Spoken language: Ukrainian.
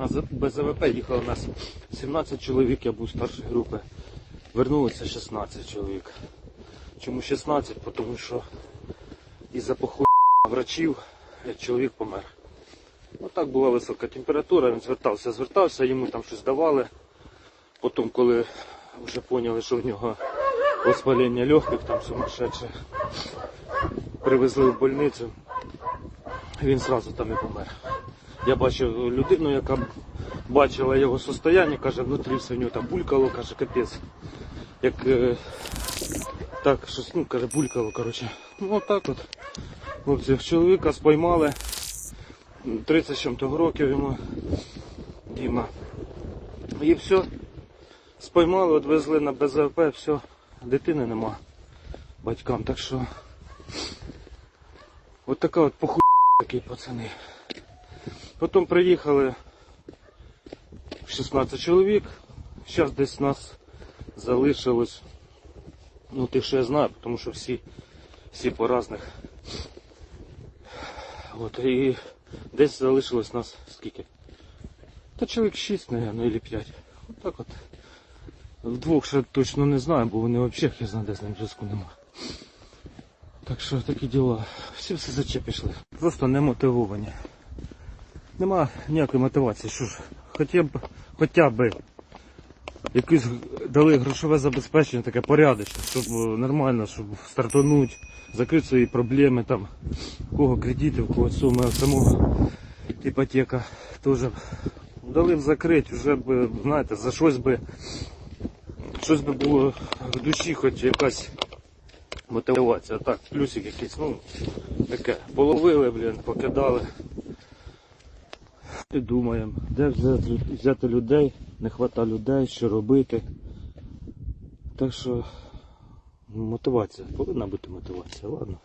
На БЗВП їхало нас 17 чоловік, я був старшої групи. Вернулося 16 чоловік. Чому 16? Тому що із-за похуй врачів чоловік помер. Отак була висока температура, він звертався, звертався, йому там щось давали. Потім, коли вже поняли, що в нього воспалення легких, там сумасшедше, привезли в больницю, він зразу там і помер. Я бачив людину, яка бачила його состояння, каже, внутрі все в нього там булькало, каже, капець. Як е, так, щось, ну, каже, булькало, коротше. Ну отак от. Хлопці, чоловіка споймали. 30 з чим-то років йому Діма. І все. Споймали, відвезли на БЗВП, все, дитини нема батькам. Так що от така от похуй такі пацани. Потім приїхали 16 чоловік. Зараз десь нас залишилось. Ну, тих, що я знаю, тому що всі, всі по разних. От, і десь залишилось нас скільки? Та чоловік 6, наверное, или 5. От так от. Вдвох ще точно не знаю, бо вони взагалі я де з ним зв'язку нема. Так що такі діла. Всі все заче пішли. Просто не мотивовані. Нема ніякої мотивації, що ж, хоча б, хоча б якесь дали грошове забезпечення таке порядочне, щоб нормально, щоб стартануть, закрити свої проблеми там, у кого кредити, у кого суми, самого іпотека теж дали б закрити, вже б, знаєте, за щось би щось би було в душі, хоч якась мотивація. Так, плюсик якийсь, ну, таке, половили, блін, покидали. І думаємо, де взяти, взяти людей, не вистачає людей, що робити. Так що мотивація, повинна бути мотивація, ладно.